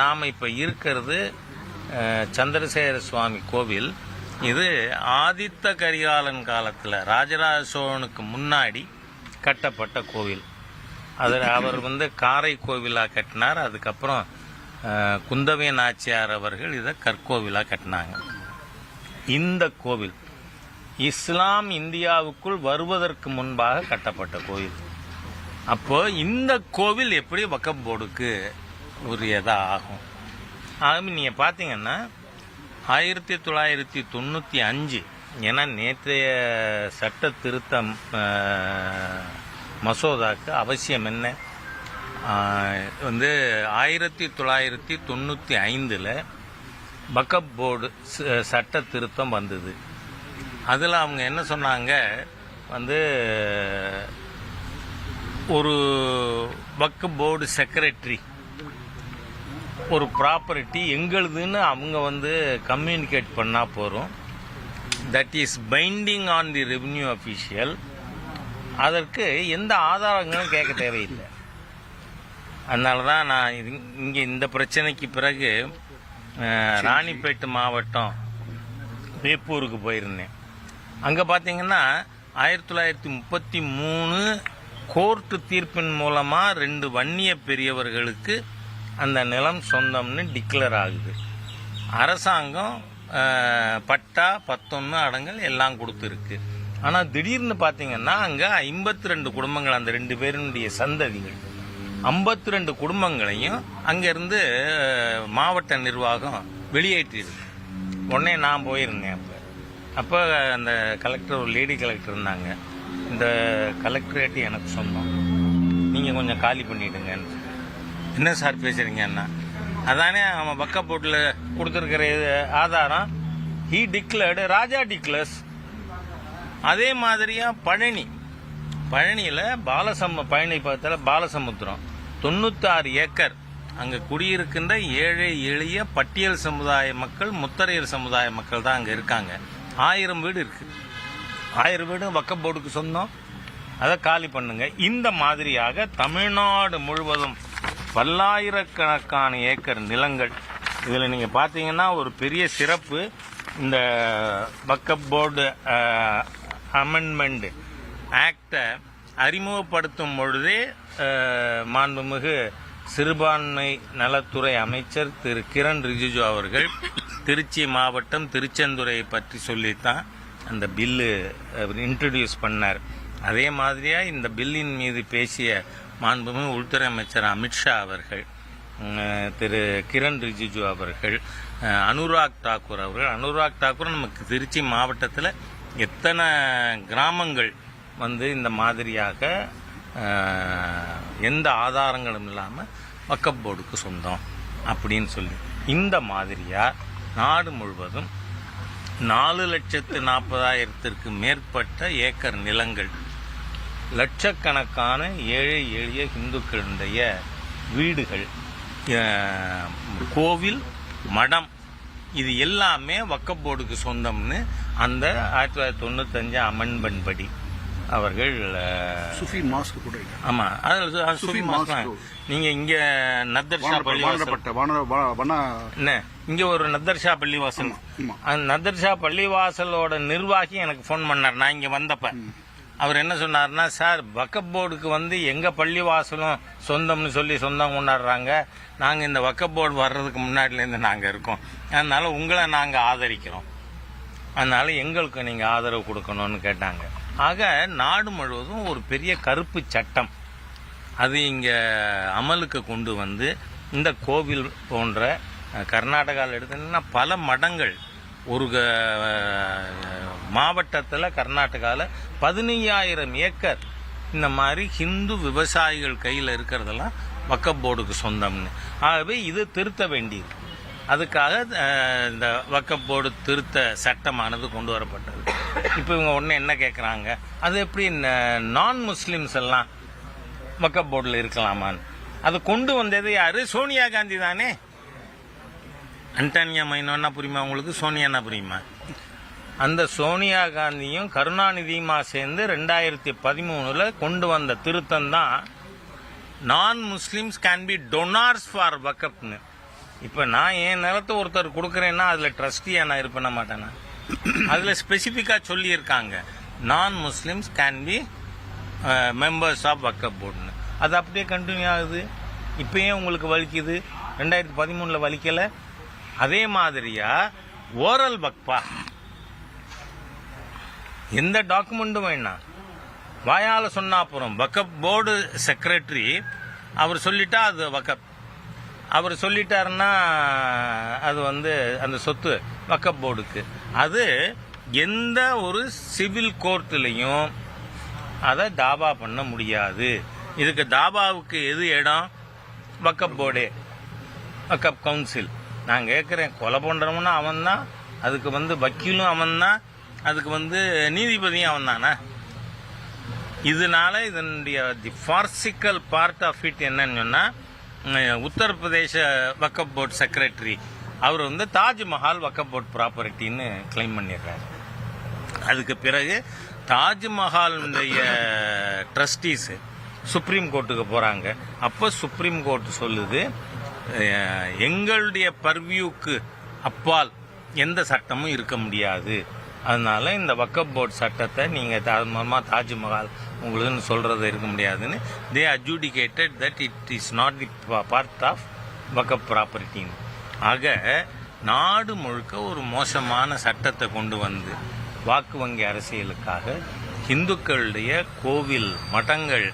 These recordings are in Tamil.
நாம் இப்போ இருக்கிறது சந்திரசேகர சுவாமி கோவில். இது ஆதித்த கரிகாலன் காலத்தில் ராஜராஜ சோழனுக்கு முன்னாடி கட்டப்பட்ட கோவில். அதில் அவர் வந்து காரை கோவிலாக கட்டினார். அதுக்கப்புறம் குந்தவை நாச்சியார் அவர்கள் இதை கற்கோவிலாக கட்டினாங்க. இந்த கோவில் இஸ்லாம் இந்தியாவுக்குள் வருவதற்கு முன்பாக கட்டப்பட்ட கோவில். அப்போ இந்த கோவில் எப்படி வக்கம் போர்டுக்கு உரியதாக ஆகும் ஆகவே நீங்கள் பார்த்தீங்கன்னா ஆயிரத்தி தொள்ளாயிரத்தி தொண்ணூற்றி அஞ்சு ஏன்னா நேற்றைய சட்ட திருத்தம் மசோதாக்கு அவசியம் என்ன? வந்து ஆயிரத்தி தொள்ளாயிரத்தி தொண்ணூற்றி ஐந்தில் பக்கப் போர்டு ச- சட்ட திருத்தம் வந்தது. அதில் அவங்க என்ன சொன்னாங்க? வந்து ஒரு பக்கப் போர்டு செக்ரட்டரி ஒரு ப்ராப்பர்ட்டி எங்களுதுன்னு அவங்க வந்து கம்யூனிகேட் பண்ணால் போகிறோம் that is binding on the revenue official அதற்கு எந்த ஆதாரங்களும் கேட்க தேவையில்லை. அதனால தான் நான் இங்கே இந்த பிரச்சனைக்கு பிறகு ராணிப்பேட்டு மாவட்டம் வேப்பூருக்கு போயிருந்தேன். அங்கே பார்த்தீங்கன்னா ஆயிரத்தி தொள்ளாயிரத்தி முப்பத்தி மூணு கோர்ட்டு தீர்ப்பின் மூலமாக ரெண்டு வன்னிய பெரியவர்களுக்கு அந்த நிலம் சொந்தம்னு டிக்ளேர் ஆகுது. அரசாங்கம் பட்டா பத்தொன்று அடங்கல் எல்லாம் கொடுத்துருக்கு. ஆனால் திடீர்னு பார்த்தீங்கன்னா அங்கே ஐம்பத்தி ரெண்டு குடும்பங்கள் அந்த ரெண்டு பேருடைய சந்ததிகள். ஐம்பத்தி ரெண்டு குடும்பங்களையும் அங்கேருந்து மாவட்ட நிர்வாகம் வெளியேற்றிருக்கு. உடனே நான் போயிருந்தேன் அப்போ. அப்போ அந்த கலெக்டர் ஒரு லேடி கலெக்டர் இருந்தாங்க. இந்த கலெக்டரேட்டு எனக்கு சொன்னோம். நீங்கள் கொஞ்சம் காலி பண்ணிவிடுங்கன்னு என்ன சார் பேசுகிறீங்க அண்ணா? அதானே அவன் பக்க போட்டில் கொடுத்துருக்கிற இது ஆதாரம். ஹீ டிக்ளர்டு ராஜா டிக்ளர்ஸ் அதே மாதிரியா பழனி. பழனியில் பாலசம்ம பழனி பக்கத்தில் பாலசமுத்திரம். தொண்ணூத்தாறு ஏக்கர். அங்கே குடியிருக்கின்ற ஏழை எளிய பட்டியல் சமுதாய மக்கள் முத்தரையர் சமுதாய மக்கள் தான் அங்கே இருக்காங்க. ஆயிரம் வீடு இருக்குது ஆயிரம் வீடு வக்கப் போர்டுக்கு சொந்தம் அதை காலி பண்ணுங்க. இந்த மாதிரியாக தமிழ்நாடு முழுவதும் பல்லாயிரக்கணக்கான ஏக்கர் நிலங்கள். இதில் நீங்கள் பார்த்தீங்கன்னா ஒரு பெரிய சிறப்பு இந்த பக்கப் போர்டு அமெண்ட்மெண்ட் ஆக்டை அறிமுகப்படுத்தும் பொழுதே மாண்புமிகு சிறுபான்மை நலத்துறை அமைச்சர் திரு கிரண் ரிஜிஜு அவர்கள் திருச்சி மாவட்டம் திருச்செந்துறையை பற்றி சொல்லித்தான் அந்த பில்லு இன்ட்ரடியூஸ் பண்ணார். அதே மாதிரியாக இந்த பில்லின் மீது பேசிய மாண்புமிகு உள்துறை அமைச்சர் அமித்ஷா அவர்கள் திரு கிரண் ரிஜிஜு அவர்கள் அனுராக் தாக்கூர் அவர்கள். அனுராக் தாக்கூர் நமக்கு திருச்சி மாவட்டத்தில் எத்தனை கிராமங்கள் வந்து இந்த மாதிரியாக எந்த ஆதாரங்களும் இல்லாமல் வக்கப் போர்டுக்கு சொந்தம் அப்படின்னு சொல்லி. இந்த மாதிரியாக நாடு முழுவதும் நாலு லட்சத்து நாற்பதாயிரத்திற்கு மேற்பட்ட ஏக்கர் நிலங்கள் லட்சக்கணக்கான ஏழை எளிய இந்துக்களுடைய வீடுகள் கோவில் மடம் இது எல்லாமே வக்கப் போர்டுக்கு சொந்தம்னு அந்த ஆயிரத்தி தொள்ளாயிரத்தி தொண்ணூத்தஞ்சு அமெண்ட்மெண்ட் படி அவர்கள் சுஃபி மாஸ்க் கூட இருக்கு. ஆமா அதில் சுஃபி மாஸ்க். நீங்க இங்க நத்தர்ஷா பள்ளிவாசல் என்ன இங்க ஒரு நத்தர்ஷா பள்ளிவாசல். அந்த நத்தர்ஷா பள்ளிவாசலோட நிர்வாகி எனக்கு ஃபோன் பண்ணார் நான் இங்க வந்தப்ப அவர் என்ன சொன்னார்னா சார் வக்கப் போர்டுக்கு வந்து எங்கள் பள்ளிவாசலும் சொந்தம்னு சொல்லி சொந்தம் கொண்டாடுறாங்க. நாங்கள் இந்த வக்கப் போர்டு வர்றதுக்கு முன்னாடிலேருந்து நாங்கள் இருக்கோம். அதனால் உங்களை நாங்கள் ஆதரிக்கிறோம். அதனால் எங்களுக்கு நீங்கள் ஆதரவு கொடுக்கணும்னு கேட்டாங்க. ஆக நாடு முழுவதும் ஒரு பெரிய கருப்பு சட்டம். அது இங்கே அமலுக்கு கொண்டு வந்து இந்த கோவில் போன்ற கர்நாடகாவில் எடுத்தீங்கன்னா பல மடங்கள் ஒரு மாவட்டத்தில் கர்நாடகாவில் பதினையாயிரம் ஏக்கர் இந்த மாதிரி ஹிந்து விவசாயிகள் கையில் இருக்கிறதெல்லாம் வக்கப் போர்டுக்கு சொந்தம்னு. ஆகவே இது திருத்த வேண்டியது அதுக்காக இந்த வக்கப் போர்டு திருத்த சட்டமானது கொண்டு வரப்பட்டது. இப்போ இவங்க உடனே என்ன கேட்குறாங்க அது எப்படி நான் முஸ்லீம்ஸ் எல்லாம் வக்கப் போர்டில் இருக்கலாமான்னு. அது கொண்டு வந்தது யார்? சோனியா காந்தி தானே? அன்டானியா மைனோன்னா புரியுமா உங்களுக்கு? சோனியானா புரியுமா? அந்த சோனியா காந்தியும் கருணாநிதியுமா சேர்ந்து ரெண்டாயிரத்தி பதிமூணில் கொண்டு வந்த திருத்தம் தான் நான் Muslims can be donors for வக்கப்னு இப்போ நான் என் நிலத்தை ஒருத்தர் கொடுக்குறேன்னா அதில் ட்ரஸ்டியாக நான் இருப்பேன மாட்டேனா? அதில் ஸ்பெசிஃபிக்காக சொல்லியிருக்காங்க. நான் Muslims can be members of Waqf போர்டுன்னு அது அப்படியே கண்டினியூ ஆகுது. இப்போயே உங்களுக்கு வலிக்குது. ரெண்டாயிரத்தி பதிமூணில் வலிக்கலை. அதே மாதிரியா ஓரல் வக்பா எந்த டாக்குமெண்ட்டும் வேணாம் வாயால் சொன்னா அப்புறம் வக்கப் போர்டு செக்ரட்டரி அவர் சொல்லிட்டா அது வக்கப் அவர் சொல்லிட்டாருன்னா அது வந்து அந்த சொத்து வக்கப் போர்டுக்கு. அது எந்த ஒரு சிவில் கோர்ட்லேயும் அதை தாபா பண்ண முடியாது. இதுக்கு தாபாவுக்கு எது இடம்? வக்கப் போர்டே. வக்கப் கவுன்சில். நான் கேட்குறேன் கொலை பண்ணுறவனும் அவன் தான் அதுக்கு வந்து வக்கீலும் அவன் தான் அதுக்கு வந்து நீதிபதியும் அவன் தானே இதனால இதனுடைய the farcical part of it என்னன்னு சொன்னால் உத்தரப்பிரதேச வக்கப் போர்ட் செக்ரட்டரி அவர் வந்து தாஜ்மஹால் வக்கப் போர்ட் ப்ராப்பர்ட்டின்னு கிளைம் பண்ணிடுறாரு. அதுக்கு பிறகு தாஜ்மஹாலுடைய ட்ரஸ்டீஸு சுப்ரீம் கோர்ட்டுக்கு போகிறாங்க அப்போ சுப்ரீம் கோர்ட் சொல்லுது எங்களுடைய பர்வியூக்கு அப்பால் எந்த சட்டமும் இருக்க முடியாது. அதனால இந்த வக்கப் போர்ட் சட்டத்தை நீங்கள் தாழ்மமாக தாஜ்மஹால் உங்களுக்குன்னு சொல்கிறது இருக்க முடியாதுன்னு they adjudicated that it is not the part of Waqf ப்ராப்பர்ட்டின்னு ஆக நாடு முழுக்க ஒரு மோசமான சட்டத்தை கொண்டு வந்து வாக்கு வங்கி அரசியலுக்காக இந்துக்களுடைய கோவில் மடங்கள்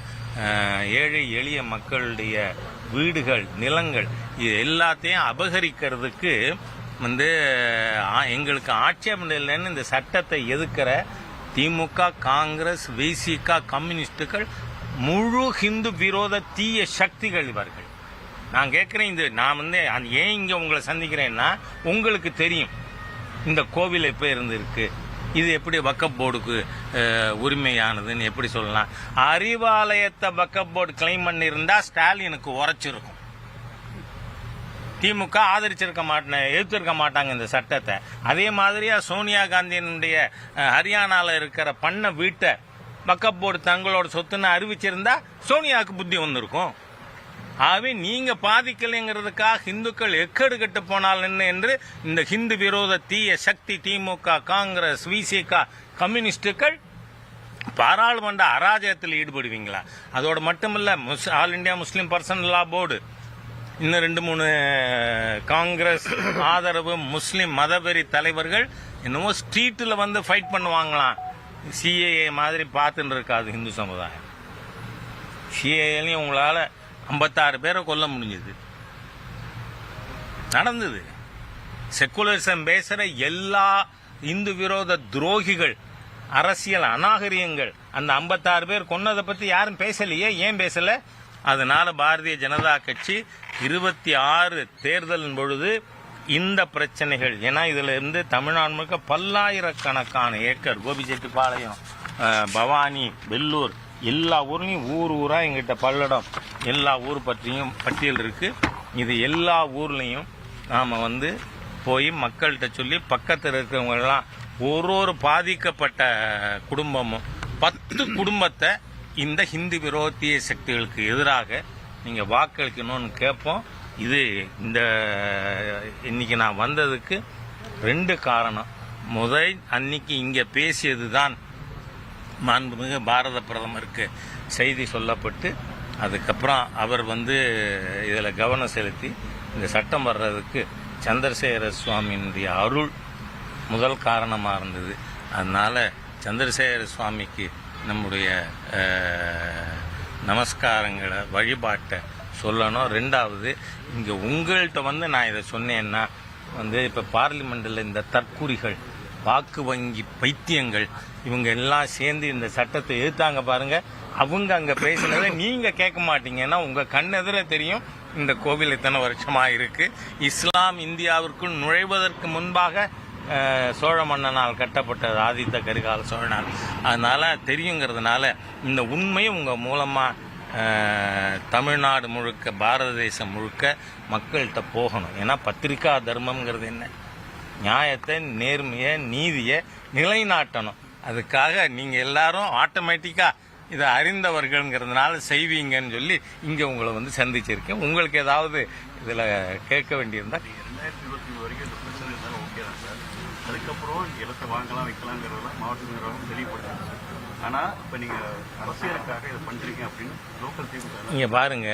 ஏழை எளிய மக்களுடைய வீடுகள் நிலங்கள் இது எல்லாத்தையும் அபகரிக்கிறதுக்கு வந்து ஆ- எங்களுக்கு ஆட்சேபம் இல்லைன்னு இந்த சட்டத்தை எதிர்க்கிற திமுக காங்கிரஸ் விசிக கம்யூனிஸ்டுகள் முழு ஹிந்து விரோத தீய சக்திகள் இவர்கள். நான் கேட்குறேன் இது நான் வந்து ஏன் இங்கே உங்களை சந்திக்கிறேன்னா உங்களுக்கு தெரியும். இந்த கோவில் எப்போ இருந்திருக்கு இது எப்படி வக்கப் போர்டுக்கு உரிமையானதுன்னு எப்படி சொல்லலாம்? அறிவாலயத்தை வக்கப் போர்டு கிளைம் பண்ணியிருந்தா ஸ்டாலினுக்கு உரைச்சிருக்கும். திமுக ஆதரிச்சிருக்க மாட்டேன் எதிர்த்திருக்க மாட்டாங்க இந்த சட்டத்தை. அதே மாதிரியா சோனியா காந்தியினுடைய ஹரியானாவில் இருக்கிற பண்ண வீட்டை வக்கப் போர்டு தங்களோட சொத்துன்னு அறிவிச்சிருந்தா சோனியாவுக்கு புத்தி வந்திருக்கும். ஆகவே நீங்க பாதிக்கலைங்கிறதுக்காக இந்துக்கள் எக்கடு கட்டு போனால் என்ன என்று இந்த ஹிந்து விரோத தீய சக்தி திமுக காங்கிரஸ் விசிகா கம்யூனிஸ்டுகள் பாராளுமன்ற அராஜகத்தில் ஈடுபடுவீங்களா? அதோட மட்டுமல்ல முஸ் all India Muslim personal law board இன்னும் ரெண்டு மூணு காங்கிரஸ் ஆதரவு முஸ்லீம் மதவெறி தலைவர்கள் என்னமோ ஸ்ட்ரீட்டில் வந்து ஃபைட் பண்ணுவாங்களாம். சிஏஏ மாதிரி பார்த்துட்டு இருக்காது இந்து சமுதாயம். சிஏஏலையும் உங்களால் ஐம்பத்தாறு பேரை கொல்ல முடிஞ்சது. நடந்தது. செக்குலரிசம் பேசுகிற எல்லா இந்து விரோத துரோகிகள் அரசியல் அநாகரியங்கள் அந்த ஐம்பத்தாறு பேர் கொன்னதை பற்றி யாரும் பேசலையே ஏன் பேசலை? அதனால் பாரதிய ஜனதா கட்சி இருபத்தி ஆறு தேர்தலின் பொழுது இந்த பிரச்சனைகள் ஏன்னா இதில் இருந்து தமிழ்நாடு முழுக்க பல்லாயிரக்கணக்கான ஏக்கர் கோபிச்செட்டிப்பாளையம் பவானி வெள்ளூர் எல்லா ஊர்லேயும் ஊர் ஊராக எங்கிட்ட பல்லடம் எல்லா ஊர் பற்றியும் பட்டியல் இருக்குது இது எல்லா ஊர்லேயும் நாம் வந்து போய் மக்கள்கிட்ட சொல்லி பக்கத்தில் இருக்கிறவங்கெல்லாம் ஒரு ஒரு பாதிக்கப்பட்ட குடும்பமும் பத்து குடும்பத்தை இந்த ஹிந்து விரோதிய சக்திகளுக்கு எதிராக நீங்கள் வாக்களிக்கணும்னு கேட்போம். இது இந்த இன்னைக்கு நான் வந்ததுக்கு ரெண்டு காரணம். முதல் அன்னைக்கு இங்கே பேசியது தான் மாண்புமிகு பாரத பிரதமருக்கு செய்தி சொல்லப்பட்டு அதுக்கப்புறம் அவர் வந்து இதில் கவனம் செலுத்தி இந்த சட்டம் வர்றதுக்கு சந்திரசேகர சுவாமியினுடைய அருள் முதல் காரணமாக இருந்தது. அதனால் சந்திரசேகர சுவாமிக்கு நம்முடைய நமஸ்காரங்களை வழிபாட்டை சொல்லணும். ரெண்டாவது இங்கே உங்கள்கிட்ட வந்து நான் இதை சொன்னேன்னா வந்து இப்போ பார்லிமெண்ட்டில் இந்த தற்குறிகள் வாக்கு வங்கி பைத்தியங்கள். இவங்க எல்லாம் சேர்ந்து இந்த சட்டத்தை எதிர்த்தாங்க பாருங்க. அவங்க அங்க பேசினதை நீங்க கேட்க மாட்டீங்கன்னா உங்க கண்ணெதிர தெரியும் இந்த கோவில் இத்தனை வருஷமா இருக்கு. இஸ்லாம் இந்தியாவிற்குள் நுழைவதற்கு முன்பாக சோழ மன்னனால் கட்டப்பட்டது ஆதித்த கரிகால சோழனால். அதனால தெரியுங்கிறதுனால இந்த உண்மையை உங்க மூலமா தமிழ்நாடு முழுக்க பாரத தேசம் முழுக்க மக்கள்கிட்ட போகணும். ஏன்னா பத்திரிகா தர்மம்ங்கிறது என்ன? நியாயத்தை நேர்மையை நீதியை நிலைநாட்டணும். அதுக்காக நீங்கள் எல்லாரும் ஆட்டோமேட்டிக்காக இதை அறிந்தவர்கள்ங்கிறதுனால செய்வீங்கன்னு சொல்லி இங்கே உங்களை வந்து சந்திச்சிருக்கேன். உங்களுக்கு ஏதாவது இதில் கேட்க வேண்டியிருந்தா ரெண்டாயிரத்தி இருபத்தி மூணு வரைக்கும் இந்த பிரச்சனை இருந்தாலும் ஓகே தான் சார் அதுக்கப்புறம் இடத்தை வாங்கலாம் வைக்கலாங்கிறதெல்லாம் மாவட்ட நிர்வாகம் தெளிவுபடுத்தாங்க ஆனால் இப்போ நீங்கள் அரசியலுக்காக இதை பண்ணுறீங்க அப்படின்னு லோக்கல் திமுக இங்கே பாருங்க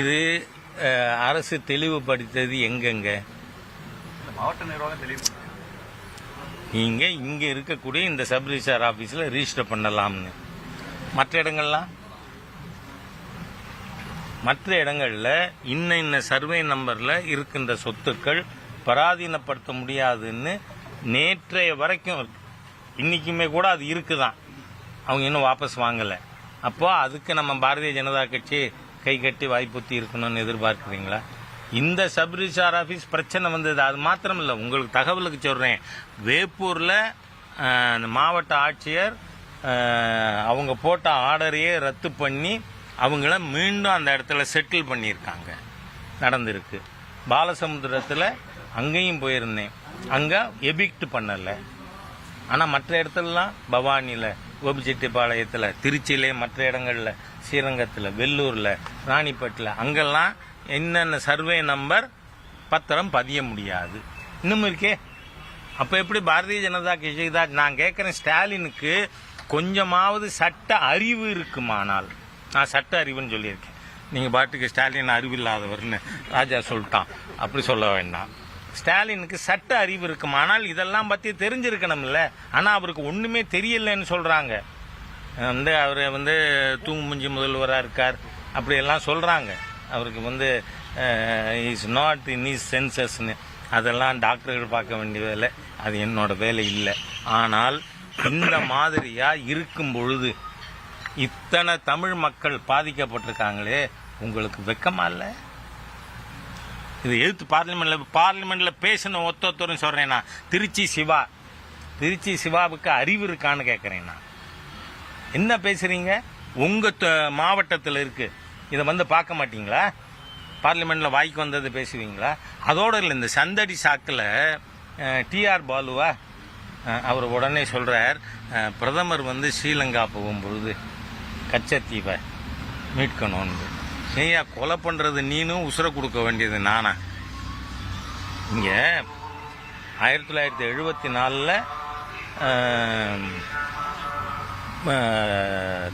இது அரசு தெளிவுபடுத்தது எங்கெங்க? மாவட்ட நிர்வாகம் இருக்கக்கூடிய இந்த சப் ரிஜிஸ்டார் ஆஃபீஸில் ரிஜிஸ்டர் பண்ணலாம்னு. மற்ற இடங்கள்லாம்? மற்ற இடங்களில் இன்ன இன்ன சர்வே நம்பரில் இருக்கின்ற சொத்துக்கள் பராதீனப்படுத்த முடியாதுன்னு நேற்றைய வரைக்கும் இன்றைக்குமே கூட அது இருக்குதான். அவங்க இன்னும் வாபஸ் வாங்கலை. அப்போது அதுக்கு நம்ம பாரதிய ஜனதா கட்சி கை கட்டி வாய்ப்புத்தி இருக்கணும்னு எதிர்பார்க்குறீங்களா? இந்த சப் ரிஜிஸ்டார் ஆஃபீஸ் பிரச்சனை வந்தது. அது மாத்திரம் இல்லை உங்களுக்கு தகவலுக்கு சொல்கிறேன் வேப்பூரில் மாவட்ட ஆட்சியர் அவங்க போட்ட ஆர்டரையே ரத்து பண்ணி அவங்கள மீண்டும் அந்த இடத்துல செட்டில் பண்ணியிருக்காங்க. நடந்திருக்கு. பாலசமுத்திரத்தில் அங்கேயும் போயிருந்தேன். அங்கே எபிக்ட் பண்ணலை. ஆனால் மற்ற இடத்துலலாம் பவானியில் கோபிச்செட்டிப்பாளையத்தில் திருச்சியிலே மற்ற இடங்களில் ஸ்ரீரங்கத்தில் வெள்ளூரில் ராணிப்பேட்டில் அங்கெல்லாம் என்னென்ன சர்வே நம்பர்? பத்திரம் பதிய முடியாது. இன்னும் இருக்கே. அப்போ எப்படி பாரதிய ஜனதா கட்சி தான் நான் கேட்குறேன் ஸ்டாலினுக்கு கொஞ்சமாவது சட்ட அறிவு இருக்குமானால். நான் சட்ட அறிவுன்னு சொல்லியிருக்கேன். நீங்கள் பாட்டுக்கு ஸ்டாலின் அறிவில்லாதவர்னு ராஜா சொல்லிட்டான். அப்படி சொல்ல வேண்டாம். ஸ்டாலினுக்கு சட்ட அறிவு இருக்குமானால் இதெல்லாம் பற்றி தெரிஞ்சிருக்கணும்ல. ஆனால் அவருக்கு ஒன்றுமே தெரியலன்னு சொல்கிறாங்க வந்து அவர் வந்து தூங்குமுஞ்சி முதல்வராக இருக்கார். அப்படியெல்லாம் சொல்கிறாங்க அவருக்கு வந்து இஸ் நாட் இன் இஸ் சென்சஸ்னு அதெல்லாம் டாக்டர்கள் பார்க்க வேண்டிய வேலை. அது என்னோட வேலை இல்லை. ஆனால் இந்த மாதிரியாக இருக்கும் பொழுது இத்தனை தமிழ் மக்கள் பாதிக்கப்பட்டிருக்காங்களே உங்களுக்கு வெக்கமா இல்லை? இது எழுத்து பார்லிமெண்ட்டில் பார்லிமெண்ட்டில் பேசின ஒத்தொத்தரும் ஒருத்தரும் நான். திருச்சி சிவா. திருச்சி சிவாவுக்கு அறிவு இருக்கான்னு கேட்குறேன் நான். என்ன பேசுகிறீங்க உங்கள் த- மாவட்டத்தில் இருக்குது இதை வந்து பார்க்க மாட்டீங்களா? பார்லிமெண்ட்டில் வாய்க்கு வந்தது பேசுவீங்களா? அதோட இல்லை இந்த சந்தடி சாக்கில் டிஆர் பாலுவா அவர் உடனே சொல்கிறார் பிரதமர் வந்து ஸ்ரீலங்கா போகும்பொழுது கச்சத்தீவை மீட்கணும்னு. ஏய்யா கொலை பண்ணுறது நீனும் உசுரை கொடுக்க வேண்டியது நானா? இங்கே ஆயிரத்தி தொள்ளாயிரத்தி எழுபத்தி நாலில்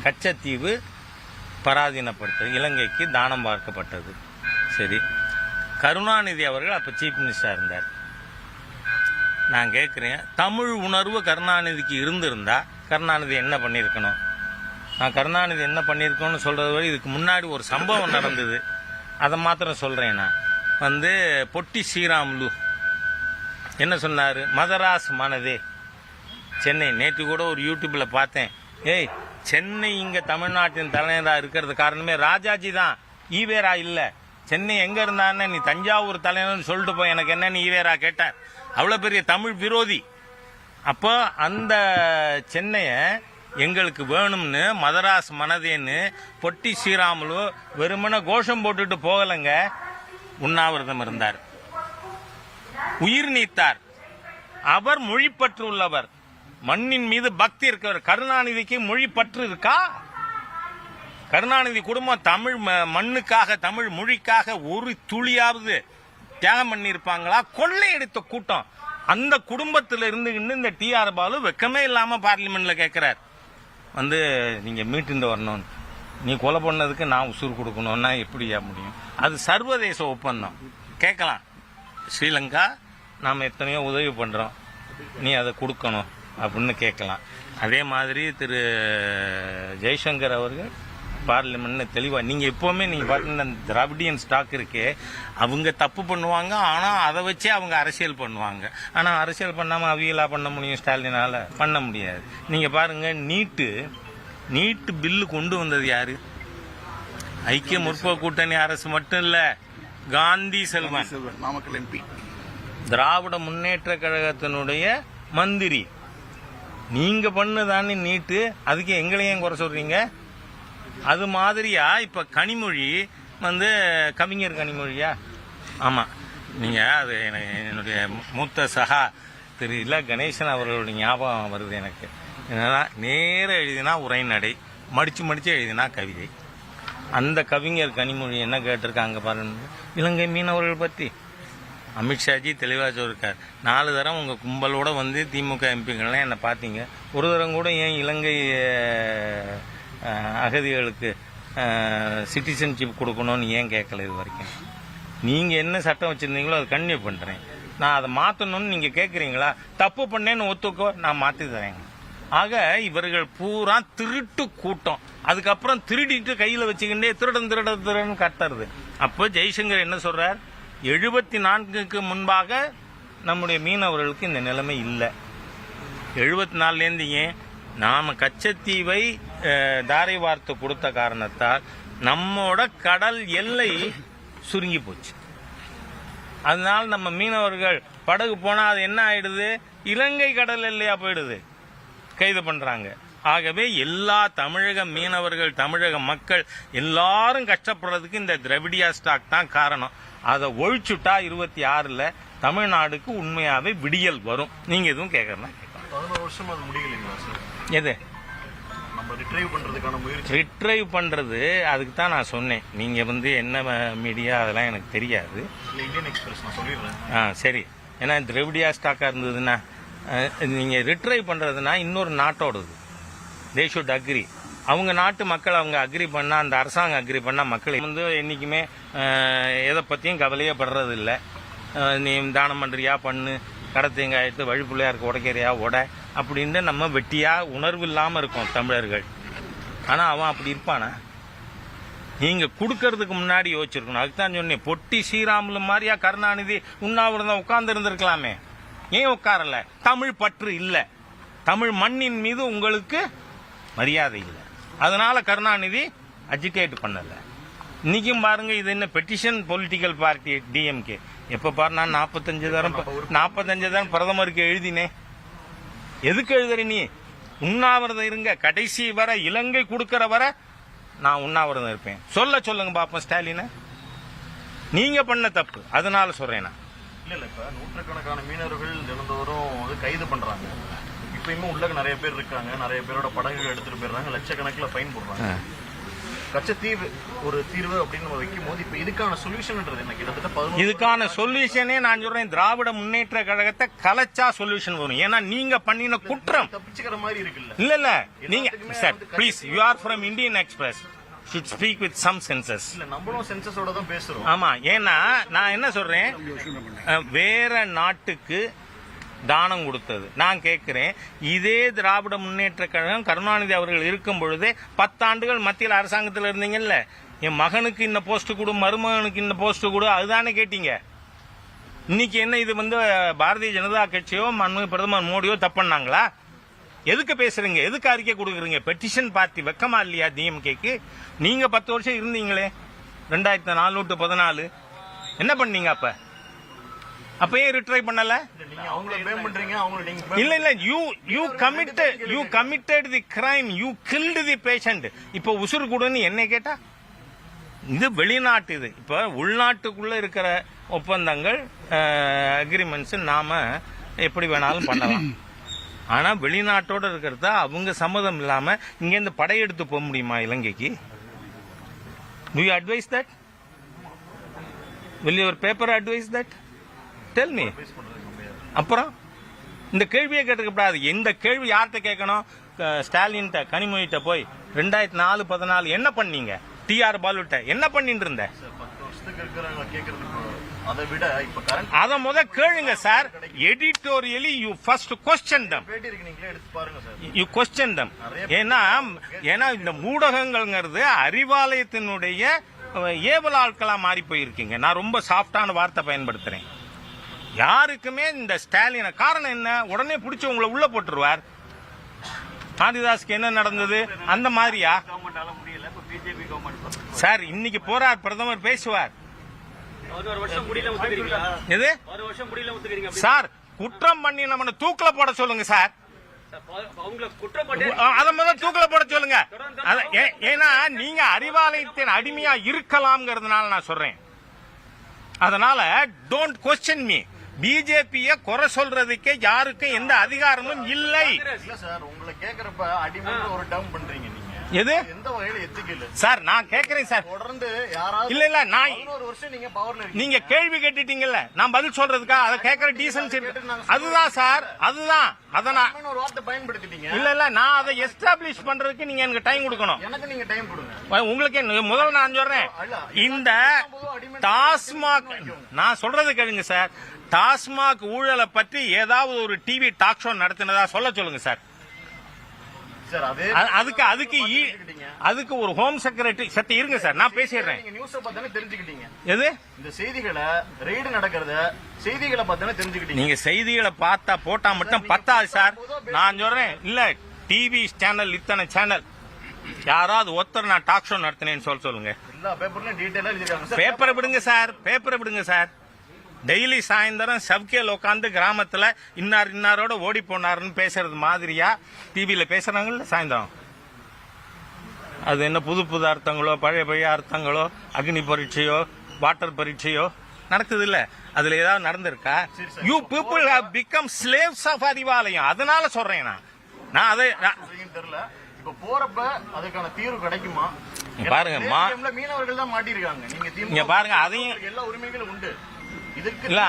கச்சத்தீவு பராதீனப்படுத்த இலங்கைக்கு தானம் பார்க்கப்பட்டது. சரி. கருணாநிதி அவர்கள் அப்போ சீஃப் மினிஸ்டராக இருந்தார். நான் கேட்குறேன் தமிழ் உணர்வு கருணாநிதிக்கு இருந்திருந்தா கருணாநிதி என்ன பண்ணியிருக்கணும் நான் கருணாநிதி என்ன பண்ணியிருக்கோன்னு சொல்கிறது வரை இதுக்கு முன்னாடி ஒரு சம்பவம் நடந்தது. அதை மாத்திரம் சொல்கிறேன் நான். வந்து பொட்டி ஸ்ரீராமுலு. என்ன சொன்னார்? மதராஸ் மனதே. சென்னை. நேற்று கூட ஒரு யூடியூப்பில் பார்த்தேன். ஏய் சென்னை இங்கே தமிழ்நாட்டின் தலைநகராக இருக்கிறது காரணமே ராஜாஜி தான். ஈவேரா இல்லை. சென்னை எங்கே இருந்தான்னு நீ தஞ்சாவூர் தலைநகர்னு சொல்லிட்டு போய் எனக்கு என்னன்னு ஈவேரா கேட்டார். அவ்வளோ பெரிய தமிழ் விரோதி. அப்போ அந்த சென்னையை எங்களுக்கு வேணும்னு மதராஸ் மனதேன்னு பொட்டி ஸ்ரீராமுலு வெறுமனை கோஷம் போட்டுட்டு போகலைங்க. உண்ணாவிரதம் இருந்தார். உயிர் நீத்தார். அவர் மொழிப்பற்று உள்ளவர். மண்ணின் மீது பக்தி இருக்கிறவர். கருணாநிதிக்கு மொழி பற்று இருக்கா கருணாநிதி குடும்பம் தமிழ் ம- மண்ணுக்காக தமிழ் மொழிக்காக ஒரு துளியாவது தியாகம் பண்ணியிருப்பாங்களா? கொள்ளையடித்த கூட்டம். அந்த குடும்பத்தில் இருந்துகிட்டு இந்த டிஆர் பாலு வெக்கமே இல்லாமல் பார்லிமெண்ட்ல கேட்கிறார் வந்து நீங்க மீட்டுண்டு வரணும். நீ கொலை பண்ணதுக்கு நான் உசுறு கொடுக்கணும்னா எப்படியா முடியும்? அது சர்வதேச ஒப்பந்தம். கேட்கலாம் ஸ்ரீலங்கா நாம் எத்தனையோ உதவி பண்ணுறோம் நீ அதை கொடுக்கணும். அப்படின்னு கேட்கலாம். அதே மாதிரி திரு ஜெய்சங்கர் அவர்கள் பார்லிமெண்ட்னு தெளிவாக நீங்கள் எப்போவுமே நீங்கள் பார்த்தீங்கன்னா இந்த திராவிடியன் ஸ்டாக் இருக்கே அவங்க தப்பு பண்ணுவாங்க ஆனால் அதை வச்சே அவங்க அரசியல் பண்ணுவாங்க. ஆனால் அரசியல் பண்ணாமல் அவியலா பண்ண முடியும் ஸ்டாலினால்? பண்ண முடியாது. நீங்கள் பாருங்கள் நீட்டு நீட்டு பில்லு கொண்டு வந்தது யாரு? ஐக்கிய முற்போக்கு கூட்டணி அரசு மட்டும் இல்ல காந்தி செல்வன். நாமக்கல் எம்பி. திராவிட முன்னேற்ற கழகத்தினுடைய மந்திரி. நீங்க பண்ணுதான்னு நீட்டு. அதுக்கு எங்களையும் குறை சொல்றீங்க? அது மாதிரியா? இப்ப கனிமொழி வந்து கவிஞர் கனிமொழியா? ஆமா. நீங்க அது எனக்கு என்னுடைய மூத்த சகா திரு கணேசன் அவர்களுடைய ஞாபகம் வருது எனக்கு. என்னன்னா நேர எழுதினா உரைநடை மடித்து மடித்து எழுதினா கவிதை. அந்த கவிஞர் கனிமொழி என்ன கேட்டிருக்காங்க பாருங்க. இலங்கை மீனவர்கள் பற்றி அமித்ஷாஜி தெளிவாக சொல்லியிருக்கார் நாலு தரம் உங்கள் கும்பலோட வந்து திமுக எம்பிங்கள்லாம் என்னை பார்த்தீங்க. ஒரு தரம் கூட ஏன் இலங்கை அகதிகளுக்கு சிட்டிசன்ஷிப் கொடுக்கணும்னு ஏன் கேட்கல இது வரைக்கும்? நீங்கள் என்ன சட்டம் வச்சுருந்தீங்களோ அதை கன்னியூ பண்ணுறேன் நான் அதை மாற்றணும்னு நீங்கள் கேட்குறீங்களா தப்பு பண்ணேன்னு ஒத்துக்கோ நான் மாற்றி தரேங்க ஆக இவர்கள் பூரா திருட்டு கூட்டம். அதுக்கப்புறம் திருடிட்டு கையில் வச்சுக்கிட்டே திருடன் திருடன் திருடன் கத்துறது. அப்போ ஜெய்சங்கர் என்ன சொல்கிறார் எழுபத்தி நான்குக்கு முன்பாக நம்முடைய மீனவர்களுக்கு இந்த நிலைமை இல்லை. எழுபத்தி நாலுலேருந்து ஏன்? நாம் கச்சத்தீவை தாரை வார்த்து கொடுத்த காரணத்தால் நம்மோட கடல் எல்லை சுருங்கி போச்சு. அதனால் நம்ம மீனவர்கள் படகு போனால் அது என்ன ஆயிடுது? இலங்கை கடல் எல்லையா போயிடுது. கைது பண்ணுறாங்க ஆகவே எல்லா தமிழக மீனவர்கள் தமிழக மக்கள் எல்லாரும் கஷ்டப்படுறதுக்கு இந்த திரவிடியா ஸ்டாக் தான் காரணம். அதை ஒழிச்சுட்டா இருபத்தி ஆறுல தமிழ்நாடுக்கு உண்மையாவே விடியல் வரும். நீங்க எதுவும் கேட்கறனா வருஷம் அது முடியலைங்களா சார் எது? ரிட்ரைவ் பண்றது அதுக்கு தான் நான் சொன்னேன். நீங்க வந்து என்ன மீடியா அதெல்லாம் எனக்கு தெரியாது. ஆ சரி. ஏன்னா திரவிடியா ஸ்டாக்காக இருந்ததுன்னா நீங்கள் ரிட்ரைவ் பண்ணுறதுனா இன்னொரு நாட்டோடது. தே ஷுட் அக்ரி அவங்க நாட்டு மக்கள் அவங்க அக்ரி பண்ணால் அந்த அரசாங்கம் அக்ரி பண்ணால் மக்கள் வந்து என்றைக்குமே எதை பற்றியும் கவலையே படுறது இல்லை நீ தானம் பண்ணுறியா பண்ணு. கடை தேங்காய் எடுத்து வழிப்புள்ளையாருக்கு உடைக்கிறியா உடை அப்படின்னு நம்ம வெட்டியாக உணர்வு இல்லாமல் இருக்கோம் தமிழர்கள். ஆனால் அவன் அப்படி இருப்பானா? நீங்கள் கொடுக்கறதுக்கு முன்னாடி யோசிச்சிருக்கணும். அதுக்கு தான் சொன்னேன் பொட்டி ஸ்ரீராமுலு மாதிரியா கருணாநிதி உண்ணாவிரதம் உட்கார்ந்து இருந்திருக்கலாமே. ஏன் உட்காரல? தமிழ் பற்று இல்லை. தமிழ் மண்ணின் மீது உங்களுக்கு மரியாதை இல்லை அதனால கருணாநிதி அஜிடேட் பண்ணல. இன்னைக்கும் பாருங்க இது என்ன பெட்டிஷன் பொலிட்டிக்கல் பார்ட்டி டிஎம்கே எப்ப பாரு நான் நாற்பத்தஞ்சு தரம் நாற்பத்தஞ்சு தரம் பிரதமருக்கு எழுதினேன். எதுக்கு எழுதுற நீ? உண்ணாவிரதம் இருங்க. கடைசி வர இலங்கை கொடுக்கற வர நான் உண்ணாவிரதம் இருப்பேன். சொல்ல சொல்லுங்க பாப்போம் ஸ்டாலினை. நீங்க பண்ண தப்பு. அதனால சொல்றேன் நான். இல்ல இல்ல இப்ப நூற்றுக்கணக்கான மீனவர்கள் தினந்தோறும் கைது பண்றாங்க. இப்பயுமே உள்ள நிறைய பேர் இருக்காங்க. நிறைய பேரோட படகுகள் எடுத்துட்டு போயிடுறாங்க. லட்சக்கணக்கில் ஃபைன் போடுறாங்க. கச்சத்தீவு ஒரு தீர்வு அப்படின்னு நம்ம வைக்கும் போது இப்ப இதுக்கான சொல்யூஷன்ன்றது என்ன? கிட்டத்தட்ட இதுக்கான சொல்யூஷனே நான் சொல்றேன். திராவிட முன்னேற்ற கழகத்தை கலைச்சா சொல்யூஷன் வரும். ஏன்னா நீங்க பண்ணின குற்றம். தப்பிச்சுக்கிற மாதிரி இருக்குல்ல. இல்ல இல்ல. நீங்க sir please you are from Indian Express should speak with some senses இல்ல நம்மளும் சென்சஸோட தான் பேசுறோம். ஆமா ஏன்னா நான் என்ன சொல்றேன்? வேற நாட்டுக்கு தானம் கொடுத்தது. நான் கேட்கிறேன் இதே திராவிட முன்னேற்ற கழகம் கருணாநிதி அவர்கள் இருக்கும் பொழுதே பத்தாண்டுகள் மத்தியில் அரசாங்கத்தில் இருந்தீங்கல்ல? என் மகனுக்கு இந்த போஸ்ட் கொடு மருமகனுக்கு இந்த போஸ்ட் கொடு அதுதானே கேட்டீங்க. இன்னைக்கு என்ன இது வந்து பாரதிய ஜனதா கட்சியோ மன்மு பிரதமர் மோடியோ தப்பண்ணாங்களா எதுக்கு பேசுறீங்க? எதுக்கு அறிக்கை கொடுக்குறீங்க? பெட்டிஷன் பார்ட்டி வெக்கமா இல்லையா டிஎம்கேக்கு நீங்க பத்து வருஷம் இருந்தீங்களே. ரெண்டாயிரத்தி நாலு டு பதினாலு. என்ன பண்ணீங்க அப்போ? அப்ப ஏன் ரிட்ரை பண்ணல? இல்ல இல்ல you you committed you committed the crime you killed the patient இப்போ உசுறு கூடன்னு என்ன கேட்டா இது வெளிநாட்டு இது. இப்போ உள்நாட்டுக்குள்ள இருக்கிற ஒப்பந்தங்கள் அக்ரிமெண்ட்ஸ் நாம எப்படி வேணாலும் பண்ணலாம். ஆனா வெளிநாட்டோட இருக்கிறத அவங்க சம்மதம் இல்லாம இங்கேருந்து படையெடுத்து போக முடியுமா இலங்கைக்கு? Do you advise that will your paper advise that tell me face பண்றதுக்கு முடியாது அப்புறம் இந்த கேள்வியே கேட்டுக்கப்படாது. இந்த கேள்வி யார்கிட்ட கேட்கணும்? ஸ்டாலின்கிட்ட கனிமொழிகிட்ட போய் ரெண்டாயிரத்தி நாலு பதினாலு என்ன பண்ணீங்க? டிஆர் பாலுட்ட என்ன பண்ணிட்டு இருந்த? அதை முத கேளுங்க sir. Editorially you first question them you question them ஏன்னா ஏன்னா இந்த ஊடகங்கள்ங்கிறது அறிவாலயத்தினுடைய ஏவல் ஆட்களா மாறி போயிருக்கீங்க. நான் ரொம்ப சாஃப்டான வார்த்தை பயன்படுத்துறேன். யாருக்குமே இந்த ஸ்டாலின காரணம் என்ன? உடனே பிடிச்சி உங்களை உள்ள போட்டுருவார். காந்திதாஸ்க்கு என்ன நடந்தது? அந்த மாதிரியா? சார் இன்னைக்கு போறார் பிரதமர் பேசுவார். எது? சார் குற்றம் பண்ணி நம்ம தூக்கல போட சொல்லுங்க சார். அவங்கள அத முதல்ல போட சொல்லுங்க. ஏ- ஏன்னா நீங்க அறிவாலயத்தின் அடிமையா இருக்கலாம்ங்கிறதுனால நான் சொல்றேன். அதனால டோன்ட் கொஸ்டின் மீ பிஜேபிய குறை சொல்றதுக்கே யாருக்கும் எந்த அதிகாரமும் இல்லை. சார் உங்களை கேக்குறப்ப அடிமன்ற ஒரு டேர்ம் பண்றீங்க நீங்க. எது? எந்த வகையில எத்திக்கல? சார் நான் கேக்குறேன் சார். தொடர்ந்து யாராவது இல்ல இல்ல நான் பதினோரு வருஷம் நீங்க பவர்ல நீங்க கேள்வி கேட்டுட்டீங்கல்ல. நான் பதில் சொல்றதுக்கா அதை கேட்கற டீசன்சி அதுதான் சார் அதுதான். அத நான் ஒரு வார்த்தை பயன்படுத்திட்டீங்க. இல்ல இல்ல நான் அதை எஸ்டாப்ளிஷ் பண்றதுக்கு நீங்க எனக்கு டைம் கொடுக்கணும். எனக்கு நீங்க டைம் கொடுங்க. உங்களுக்கு என்ன- முதல்ல நான் சொல்றேன். இந்த டாஸ்மாக் நான் சொல்றது கேளுங்க சார். டாஸ்மாக் ஊழலை பற்றி ஏதாவது ஒரு டிவி டாக் ஷோ நடத்தினதா சொல்ல சொல்லுங்க சார். சார் அதே அ- அதுக்கு அதுக்கு அதுக்கு ஒரு ஹோம் செக்ரட்டரி சத்தி இருங்க சார். நான் பேசிடுறேன். நியூஸ தெரிஞ்சுக்கிட்டீங்க. எது? இந்த செய்திகளை ரெய்டு நடக்கிறத செய்திகளை தெரிஞ்சுக்கிட்டீங்க. நீங்க செய்திகளை பார்த்தா போட்டா மட்டும் பத்தாது சார். நான் சொல்றேன் இல்ல டிவி சேனல் இத்தனை சேனல் யாராவது ஒருத்தர் நான் டாக் ஷோ நடத்தினேன்னு சொல்ல சொல்லுங்க. பேப்பரை விடுங்க சார். பேப்பரை விடுங்க சார். டெய்லி சாயந்தரம் சப்கேல உட்காந்து கிராமத்துல இன்னார் இன்னாரோட ஓடி போனாருன்னு பேசுறது மாதிரியா? டிவியில பேசுறாங்கல்ல சாயந்தரம். அது என்ன புது புது அர்த்தங்களோ பழைய பழைய அர்த்தங்களோ அக்னி பரீட்சையோ வாட்டர் பரீட்சையோ நடக்குது இல்ல அதுல ஏதாவது நடந்திருக்கா? You people have become slaves of Arivalayam. அதனால சொல்றேன் நான். நான் அதை தெரியல. இப்ப போறப்ப அதுக்கான தீர்வு கிடைக்குமா? பாருங்க, மீனவர்கள் தான் மாட்டிருக்காங்க நீங்க பாருங்க, அதையும்- எல்லா உரிமைகளும் உண்டு. இல்ல?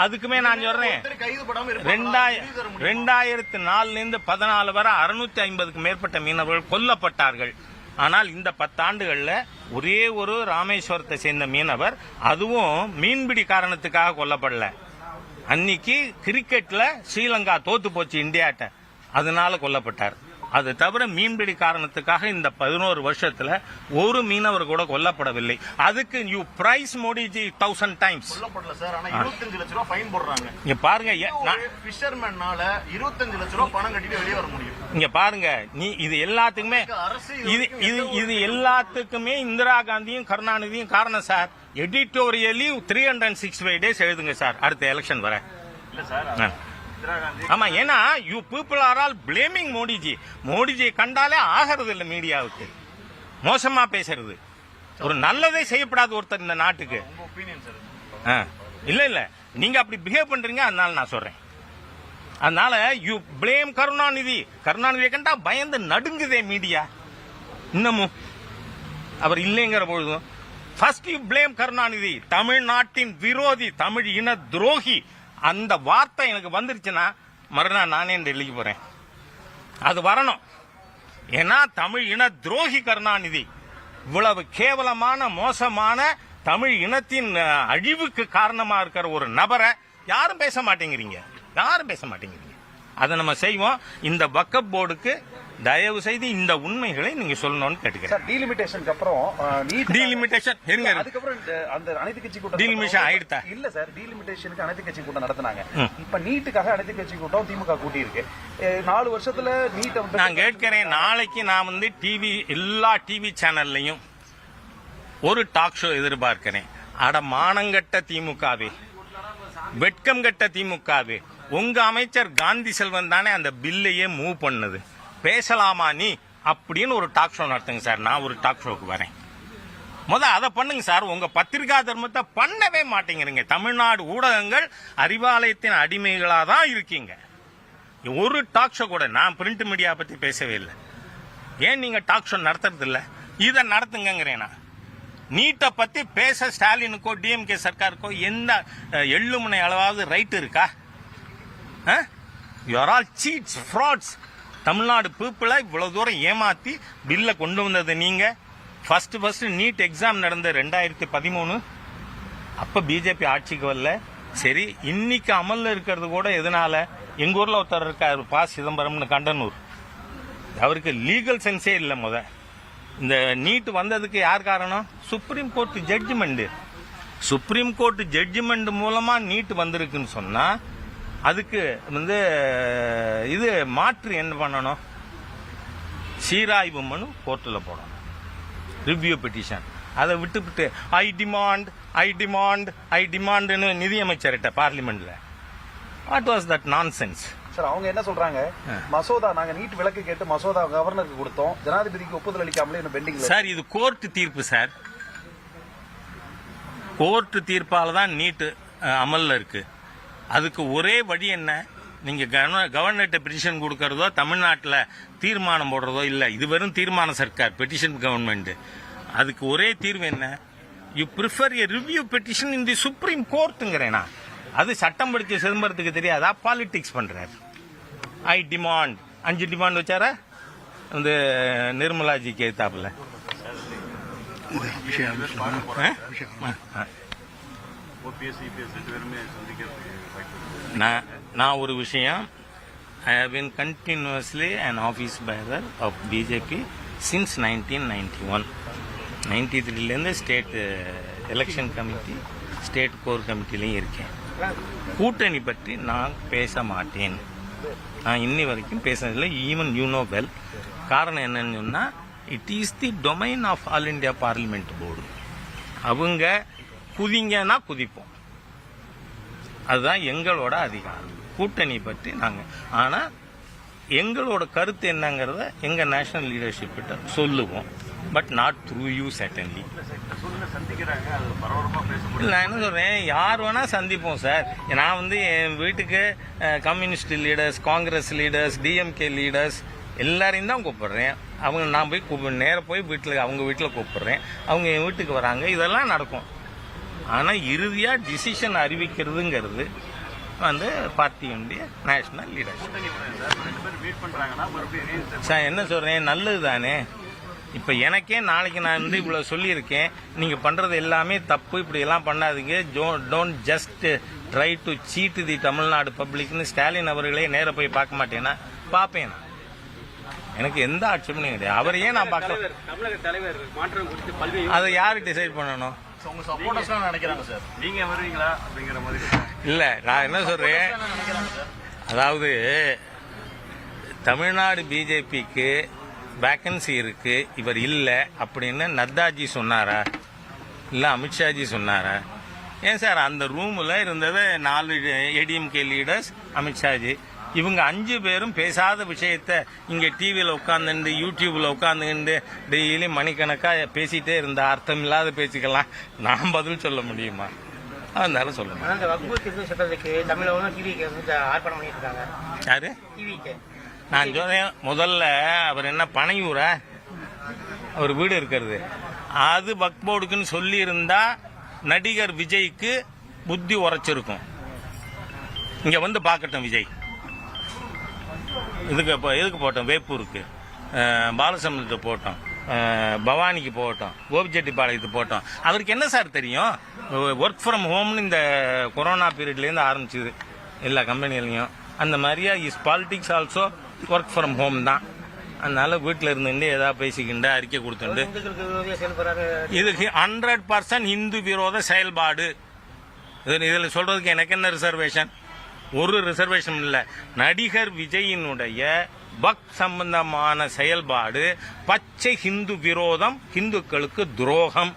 அதுக்குமே நான் சொல்றேன் ஒருத்தர் கைது படாம இருப்பாங்களா? ரெண்டாய- நீதி தர முடியுமா? ரெண்டாயிரத்து நாலுல இருந்து பதினாலு வரை அறுநூத்தி ஐம்பதுக்கு மேற்பட்ட மீனவர்கள் கொல்லப்பட்டார்கள் ஆனால் இந்த பத்தாண்டுகள்ல ஒரே ஒரு ராமேஸ்வரத்தை சேர்ந்த மீனவர் அதுவும் மீன்பிடி காரணத்துக்காக கொல்லப்படல அன்னைக்கு கிரிக்கெட்ல ஸ்ரீலங்கா தோத்து போச்சு இந்தியாட்ட அதனால கொல்லப்பட்டார் அது தவிர மீன்பிடி காரணத்துக்காக இந்த பதினோரு வருஷத்துல ஒரு மீனவர் கூட கொல்லப்படவில்லை. அதுக்கு you praise Modiji thousand times இங்க பாருங்க இங்க பாருங்க நீ இது எல்லாத்துக்குமே இது இது இது எல்லாத்துக்குமே இந்திரா காந்தியும் கருணாநிதியும் காரணம் sir. Editorially three hundred six five days எழுதுங்க சார். அடுத்த எலெக்ஷன் வர. இல்ல சார். ஆமா ஏன்னா you people are all blaming Modiji. Modiji கண்டாலே ஆகிறது இல்ல மீடியாவுக்கு. மோசமா பேசுறது. ஒரு நல்லதே செய்யப்படாத ஒருத்தர் இந்த நாட்டுக்கு. இல்ல இல்ல. நீங்க அப்படி பிஹேவ் பண்றீங்க அதனால நான் சொல்றேன். அதனால யூ blame கருணாநிதி. கருணாநிதியை கண்டா பயந்து நடுங்குதே மீடியா இன்னமும். அவர் இல்லைங்கிற பொழுதும் ஃபர்ஸ்ட் யூ blame கருணாநிதி. தமிழ்நாட்டின் விரோதி தமிழ் இன துரோகி. அந்த வார்த்தை எனக்கு வந்துருச்சுன்னா மறுநாள் நானே டெல்லிக்கு போறேன். அது வரணும். ஏன்னா தமிழ் இன துரோகி கருணாநிதி. இவ்வளவு கேவலமான மோசமான தமிழ் இனத்தின் அழிவுக்கு காரணமா இருக்கிற ஒரு நபரை யாரும் பேச மாட்டேங்கிறீங்க. யாரும் பேச மாட்டேங்கிறீங்க. அதை நம்ம செய்வோம். இந்த வக்கப் போர்டுக்கு தயவு செய்து இந்த உண்மைகளை நீங்க சொல்லணும்னு கேட்டுக்கிறேன் டீலிமிட்டேஷனுக்கு அப்புறம் டீலிமிட்டேஷன் இருங்க. அதுக்கப்புறம் அந்த அனைத்து கட்சி கூட்டம் Delimitation ஆயிடுதா? இல்ல சார் டீலிமிட்டேஷனுக்கு அனைத்து கட்சி கூட்டம் நடத்துனாங்க. இப்ப நீட்டுக்காக அனைத்து கட்சி கூட்டம் திமுக கூட்டி இருக்கு நாலு வருஷத்துல நீட்டை நான் கேட்கிறேன் நாளைக்கு நான் வந்து டிவி எல்லா டிவி சேனல்லையும் ஒரு டாக் ஷோ எதிர்பார்க்கிறேன் அட மானங்கட்ட திமுகவே வெட்கம் கட்ட திமுகவே உங்க அமைச்சர் காந்தி செல்வன் தானே அந்த பில்லையே மூவ் பண்ணது பேசலாமா நீ? அப்படின்னு ஒரு டாக் ஷோ நடத்துங்க சார். நான் ஒரு டாக் ஷோக்கு வரேன். முதல் அதை பண்ணுங்க சார். உங்க பத்திரிகா தர்மத்தை பண்ணவே மாட்டேங்கிறீங்க. தமிழ்நாடு ஊடகங்கள் அறிவாலயத்தின் அடிமைகளாக தான் இருக்கீங்க. ஒரு டாக் ஷோ கூட நான் பிரிண்ட் மீடியா பற்றி பேசவே இல்லை. ஏன் நீங்கள் டாக் ஷோ நடத்துறதில்ல இதை நடத்துங்கிறேன் நான். நீட்டை பற்றி பேச ஸ்டாலினுக்கோ டிஎம்கே சர்க்காருக்கோ எந்த எள்ளுமுனை அளவாவது ரைட் இருக்கா? You are all cheats frauds Tamil Nadu பீப்புளை இவ்வளோ தூரம் ஏமாற்றி பில்லை கொண்டு வந்தது நீங்கள் ஃபஸ்ட்டு ஃபஸ்ட்டு நீட் எக்ஸாம் நடந்த ரெண்டாயிரத்தி பதிமூணு. அப்போ பிஜேபி ஆட்சிக்கு வரல. சரி இன்னைக்கு அமலில் இருக்கிறது கூட எதனால? எங்கள் ஊரில் ஒருத்தர் இருக்கார் பா. சிதம்பரம்னு கண்டனூர். அவருக்கு லீகல் சென்ஸே இல்லை முத. இந்த நீட் வந்ததுக்கு யார் காரணம்? Supreme court judgment supreme court judgment மூலமாக நீட் வந்திருக்குன்னு சொன்னால் அதுக்கு வந்து இது மாற்று என்ன பண்ணணும்? சீராய்வு மனு கோர்ட்டில் போடணும். ரிவ்யூ பெட்டிஷன் அதை விட்டுவிட்டு ஐ டிமாண்ட் ஐ டிமாண்ட் ஐ டிமாண்ட்னு நிதியமைச்சர்கிட்ட பார்லிமெண்ட்ல. What was that nonsense sir அவங்க என்ன சொல்றாங்க? மசோதா நாங்க நீட் விலக்கு கேட்டு மசோதா கவர்னருக்கு கொடுத்தோம். ஜனாதிபதிக்கு ஒப்புதல் அளிக்காமலே இன்னும் பெண்டிங்ல சார் இது கோர்ட் தீர்ப்பு சார் கோர்ட் தீர்ப்பால தான் நீட்டு அமல்ல இருக்கு. அதுக்கு ஒரே வழி என்ன? நீங்கள் கவர்னர்கிட்ட பெட்டிஷன் கொடுக்கறதோ தமிழ்நாட்டில் தீர்மானம் போடுறதோ இல்லை. இது வெறும் தீர்மான சர்க்கார் பெட்டிஷன் கவர்மெண்ட் அதுக்கு ஒரே தீர்வு என்ன? You prefer a review petition in the supreme கோர்ட்டுங்கிறேனா அது சட்டம் படித்த சிதம்பரத்துக்கு தெரியாதா? பாலிடிக்ஸ் பண்ணுறாரு ஐ டிமாண்ட் அஞ்சு டிமாண்ட் வச்சாரா? இந்த நிர்மலாஜிக்கு ஏத்தாப்புல. ஓபிஎஸ் ரெண்டு பேருமே சந்திக்கிறதுக்கு நான் நான் ஒரு விஷயம். I have been continuously and office bearer of BJP since nineteen ninety one ninety த்ரீலேருந்து state election committee state core கமிட்டிலையும் இருக்கேன். கூட்டணி பற்றி நான் பேச மாட்டேன். நான் இன்னி வரைக்கும் பேசினதில்லை ஈவன் யூனோ வெல் காரணம் என்னன்னு சொன்னால் it is the domain of all India parliament board அவங்க குதிங்கன்னா குதிப்போம். அதுதான் எங்களோட அதிகாரம். கூட்டணி பற்றி நாங்கள் ஆனால் எங்களோட கருத்து என்னங்கிறத எங்கள் நேஷனல் லீடர்ஷிப் கிட்ட சொல்லுவோம். But not through you certainly நான் என்ன சொல்கிறேன் யார் வேணால் சந்திப்போம் சார் நான் வந்து என் வீட்டுக்கு communist leaders Congress leaders DMK leaders எல்லாரையும் தான் கூப்பிடுறேன். அவங்க நான் போய் கூப்பிடு நேராக போய் வீட்டில் அவங்க வீட்டில் கூப்பிடுறேன். அவங்க என் வீட்டுக்கு வராங்க. இதெல்லாம் நடக்கும். ஆனால் இறுதியாக டிசிஷன் அறிவிக்கிறதுங்கிறது வந்து பார்ட்டியுடைய நேஷனல் லீடர்ஷிப் சார் என்ன சொல்கிறேன் நல்லது தானே இப்போ எனக்கே நாளைக்கு நான் வந்து இவ்வளோ சொல்லியிருக்கேன். நீங்கள் பண்ணுறது எல்லாமே தப்பு. இப்படி எல்லாம் பண்ணாதீங்க. So don't just try to cheat the Tamil Nadu பப்ளிக்னு Stalin அவர்களே நேரா போய் பார்க்க மாட்டேன்னா பார்ப்பேன் நான். எனக்கு எந்த ஆட்சேபனையும் கிடையாது. அவரையே நான் பார்க்க தலைவர் தமிழக தலைவர் மாற்றம் குறித்து பல்வேறு அதை யார் டிசைட் பண்ணணும்? உங்க சப்போர்ட்டர்ஸ்லாம் நினைக்கிறாங்க சார் நீங்க வருவீங்களா அப்படிங்கிற மாதிரி இல்லை நான் என்ன சார் அதாவது தமிழ்நாடு பிஜேபிக்கு வேக்கன்சி இருக்கு இவர் இல்லை அப்படின்னு நத்தாஜி சொன்னாரா? இல்லை அமித்ஷாஜி சொன்னாரா? ஏன் சார் அந்த ரூமில் இருந்தது நாலு ஏடிஎம்கே லீடர்ஸ் அமித்ஷாஜி. இவங்க அஞ்சு பேரும் பேசாத விஷயத்த இங்கே டிவியில் உட்காந்துட்டு யூடியூப்பில் உட்காந்துக்கிட்டு டெய்லி மணிக்கணக்காக பேசிகிட்டே இருந்த அர்த்தம் இல்லாத பேச்சுக்கெல்லாம் நான் பதில் சொல்ல முடியுமா? அதனால சொல்லுங்க இந்த வக்பு சட்டத்துக்கு தமிழக டிவிக்கு ஆர்ப்பாட்டம் பண்ணிட்டு இருக்காங்க யாரு? டிவிக்கு நான் சொன்னேன் முதல்ல அவர் என்ன பனையூரா? அவர் வீடு இருக்கிறது. அது வக்போர்டுக்குன்னு சொல்லி இருந்தா நடிகர் விஜய்க்கு புத்தி உரைச்சிருக்கும். இங்க வந்து பார்க்கட்டும் விஜய். இதுக்கு இப்போ இதுக்கு போட்டோம்? வேப்பூருக்கு. பாலசமுத்திரத்தை போட்டோம். பவானிக்கு போட்டோம். கோபிச்செட்டிப்பாளையத்துக்கு போட்டோம். அவருக்கு என்ன சார் தெரியும்? ஒர்க் ஃப்ரம் ஹோம்னு இந்த கொரோனா பீரியட்லேருந்து ஆரம்பிச்சுது. எல்லா கம்பெனிலையும் அந்த மாதிரியா is politics also work from home தான். அதனால வீட்டில் இருந்துட்டு ஏதாவது பேசிக்கிண்டு அறிக்கை கொடுத்துட்டு இதுக்கு ஹண்ட்ரட் பர்சன்ட் இந்து விரோத செயல்பாடு. இதில் சொல்றதுக்கு எனக்கு என்ன ரிசர்வேஷன் ஒரு ரிசர்வேஷன் இல்லை. நடிகர் விஜயினுடைய பக் சம்பந்தமான செயல்பாடு பச்சை ஹிந்து விரோதம் ஹிந்துக்களுக்கு துரோகம்.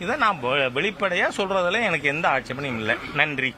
இதை நான் வெளிப்படையாக சொல்கிறதுல எனக்கு எந்த ஆட்சேபனையும் இல்லை. நன்றி.